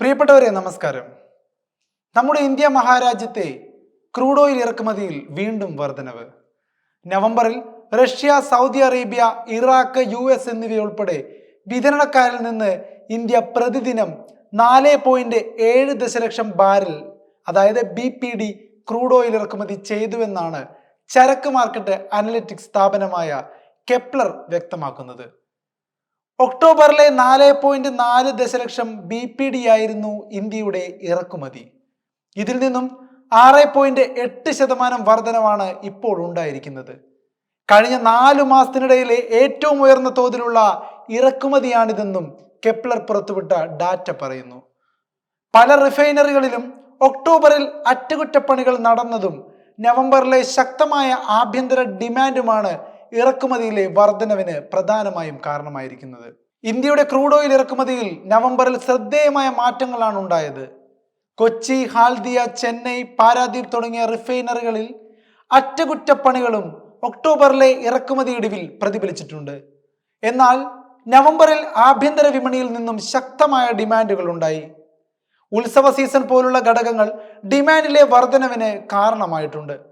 പ്രിയപ്പെട്ടവരെ നമസ്കാരം. നമ്മുടെ ഇന്ത്യ മഹാരാജ്യത്തെ ക്രൂഡ് ഓയിൽ ഇറക്കുമതിയിൽ വീണ്ടും വർധനവ്. നവംബറിൽ Russia Saudi Arabia Iraq U S എന്നിവയുൾപ്പെടെ വിതരണക്കാരിൽ നിന്ന് ഇന്ത്യ പ്രതിദിനം നാല് പോയിന്റ് ഏഴ് ദശലക്ഷം ബാരൽ അതായത് B P D crude oil ഇറക്കുമതി ചെയ്തുവെന്നാണ് ചരക്ക് മാർക്കറ്റ് അനലിറ്റിക്സ് സ്ഥാപനമായ കെപ്ലർ വ്യക്തമാക്കുന്നത്. ഒക്ടോബറിലെ നാല് പോയിന്റ് നാല് ദശലക്ഷം ബി പി ഡി ആയിരുന്നു ഇന്ത്യയുടെ ഇറക്കുമതി. ഇതിൽ നിന്നും ആറ് പോയിന്റ് എട്ട് ശതമാനം വർധനവാണ് ഇപ്പോൾ ഉണ്ടായിരിക്കുന്നത്. കഴിഞ്ഞ നാലു മാസത്തിനിടയിലെ ഏറ്റവും ഉയർന്ന തോതിലുള്ള ഇറക്കുമതിയാണിതെന്നും കെപ്ലർ പുറത്തുവിട്ട ഡാറ്റ പറയുന്നു. പല റിഫൈനറികളിലും ഒക്ടോബറിൽ അറ്റകുറ്റപ്പണികൾ നടന്നതും നവംബറിലെ ശക്തമായ ആഭ്യന്തര ഡിമാൻഡുമാണ് ഇറക്കുമതിയിലെ വർധനവിന് പ്രധാനമായും കാരണമായിരിക്കുന്നത്. ഇന്ത്യയുടെ ക്രൂഡ് ഓയിൽ ഇറക്കുമതിയിൽ നവംബറിൽ ശ്രദ്ധേയമായ മാറ്റങ്ങളാണ് ഉണ്ടായത്. കൊച്ചി ഹാൽദിയ ചെന്നൈ പാരാദ്വീപ് തുടങ്ങിയ റിഫൈനറികളിൽ അറ്റകുറ്റപ്പണികളും ഒക്ടോബറിലെ ഇറക്കുമതി ഇടിവിൽ പ്രതിഫലിച്ചിട്ടുണ്ട്. എന്നാൽ നവംബറിൽ ആഭ്യന്തര വിപണിയിൽ നിന്നും ശക്തമായ ഡിമാൻഡുകൾ ഉണ്ടായി. ഉത്സവ സീസൺ പോലുള്ള ഘടകങ്ങൾ ഡിമാൻഡിലെ വർധനവിന് കാരണമായിട്ടുണ്ട്.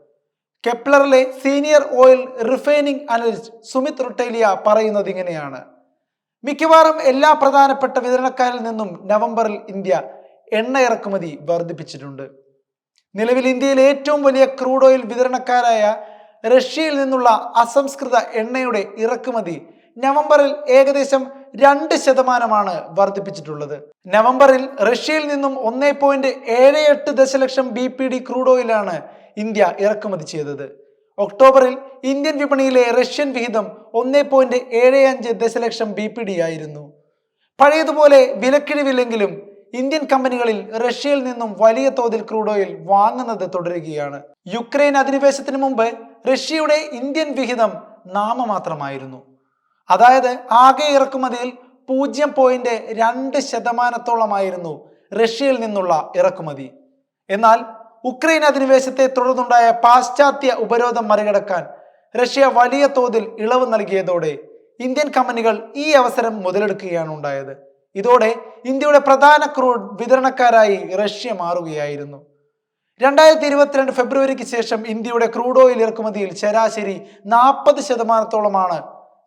കെപ്ലറിലെ senior oil refining analyst Sumit Ritolia പറയുന്നത് ഇങ്ങനെയാണ്. മിക്കവാറും എല്ലാ പ്രധാനപ്പെട്ട വിതരണക്കാരിൽ നിന്നും നവംബറിൽ ഇന്ത്യ എണ്ണ ഇറക്കുമതി വർദ്ധിപ്പിച്ചിട്ടുണ്ട്. നിലവിൽ ഇന്ത്യയിലെ ഏറ്റവും വലിയ ക്രൂഡ് ഓയിൽ വിതരണക്കാരായ റഷ്യയിൽ നിന്നുള്ള അസംസ്കൃത എണ്ണയുടെ ഇറക്കുമതി നവംബറിൽ ഏകദേശം രണ്ട് ശതമാനമാണ് വർദ്ധിപ്പിച്ചിട്ടുള്ളത്. നവംബറിൽ റഷ്യയിൽ നിന്നും ഒന്നേ പോയിന്റ് ഏഴ് എട്ട് ദശലക്ഷം ബി പി ഡി ക്രൂഡ് ഓയിലാണ് ഇന്ത്യ ഇറക്കുമതി ചെയ്തത്. ഒക്ടോബറിൽ ഇന്ത്യൻ വിപണിയിലെ റഷ്യൻ വിഹിതം ഒന്നേ പോയിന്റ് ഏഴ് അഞ്ച് ദശലക്ഷം ബി പി ഡി ആയിരുന്നു. പഴയതുപോലെ വിലക്കിഴിവില്ലെങ്കിലും ഇന്ത്യൻ കമ്പനികളിൽ റഷ്യയിൽ നിന്നും വലിയ തോതിൽ ക്രൂഡ് ഓയിൽ വാങ്ങുന്നത് തുടരുകയാണ്. യുക്രൈൻ അധിനിവേശത്തിന് മുമ്പ് റഷ്യയുടെ ഇന്ത്യൻ വിഹിതം നാമമാത്രമായിരുന്നു. അതായത് ആകെ ഇറക്കുമതിയിൽ പൂജ്യം പോയിന്റ് രണ്ട് ശതമാനത്തോളമായിരുന്നു റഷ്യയിൽ നിന്നുള്ള ഇറക്കുമതി. എന്നാൽ ഉക്രൈൻ അധിനിവേശത്തെ തുടർന്നുണ്ടായ പാശ്ചാത്യ ഉപരോധം മറികടക്കാൻ റഷ്യ വലിയ തോതിൽ ഇളവ് നൽകിയതോടെ ഇന്ത്യൻ കമ്പനികൾ ഈ അവസരം മുതലെടുക്കുകയാണ് ഉണ്ടായത്. ഇതോടെ ഇന്ത്യയുടെ പ്രധാന ക്രൂഡ് വിതരണക്കാരായി റഷ്യ മാറുകയായിരുന്നു. രണ്ടായിരത്തി ഇരുപത്തിരണ്ട് ഫെബ്രുവരിക്ക് ശേഷം ഇന്ത്യയുടെ ക്രൂഡ് ഓയിൽ ഇറക്കുമതിയിൽ ശരാശരി നാൽപ്പത് ശതമാനത്തോളമാണ്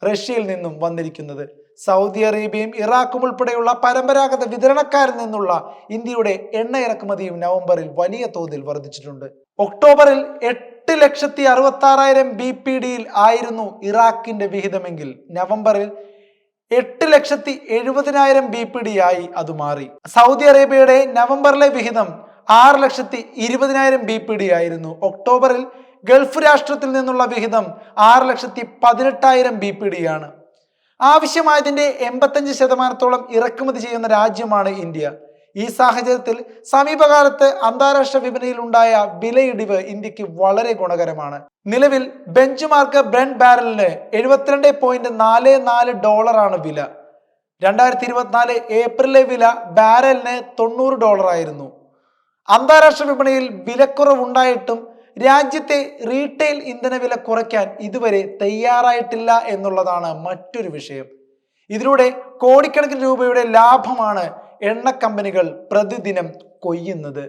റഷ്യയിൽ നിന്നും വന്നിരിക്കുന്നത്. സൗദി അറേബ്യയും ഇറാഖും ഉൾപ്പെടെയുള്ള പരമ്പരാഗത വിതരണക്കാരിൽ നിന്നുള്ള ഇന്ത്യയുടെ എണ്ണ ഇറക്കുമതിയും നവംബറിൽ വലിയ തോതിൽ വർദ്ധിച്ചിട്ടുണ്ട്. ഒക്ടോബറിൽ എട്ട് ലക്ഷത്തി അറുപത്തി ആറായിരം ബി പി ഡിയിൽ ആയിരുന്നു ഇറാഖിന്റെ വിഹിതമെങ്കിൽ നവംബറിൽ എട്ട് ലക്ഷത്തി എഴുപതിനായിരം ബി പി ഡി ആയി അത് മാറി. സൗദി അറേബ്യയുടെ നവംബറിലെ വിഹിതം ആറ് ലക്ഷത്തി ഇരുപതിനായിരം ബി പി ഡി ആയിരുന്നു ഒക്ടോബറിൽ ഗൾഫ് രാഷ്ട്രത്തിൽ നിന്നുള്ള വിഹിതം ആറ് ലക്ഷത്തി പതിനെട്ടായിരം ബി പി ഡി ആണ് ആവശ്യമായതിന്റെ എൺപത്തഞ്ച് ശതമാനത്തോളം ഇറക്കുമതി ചെയ്യുന്ന രാജ്യമാണ് ഇന്ത്യ. ഈ സാഹചര്യത്തിൽ സമീപകാലത്ത് അന്താരാഷ്ട്ര വിപണിയിൽ ഉണ്ടായ വിലയിടിവ് ഇന്ത്യയ്ക്ക് വളരെ ഗുണകരമാണ്. നിലവിൽ ബെഞ്ച് മാർക്ക് ബ്രണ്ട് ബാരലിന് എഴുപത്തിരണ്ട് പോയിന്റ് നാല് നാല് ഡോളറാണ് വില. രണ്ടായിരത്തി ഇരുപത്തിനാല് ഏപ്രിലെ വില ബാരലിന് തൊണ്ണൂറ് ഡോളർ ആയിരുന്നു. അന്താരാഷ്ട്ര വിപണിയിൽ വിലക്കുറവുണ്ടായിട്ടും രാജ്യത്തെ റീറ്റെയിൽ ഇന്ധനവില കുറയ്ക്കാൻ ഇതുവരെ തയ്യാറായിട്ടില്ല എന്നുള്ളതാണ് മറ്റൊരു വിഷയം. ഇതിലൂടെ കോടിക്കണക്കിന് രൂപയുടെ ലാഭമാണ് എണ്ണ കമ്പനികൾ പ്രതിദിനം കൊയ്യുന്നത്.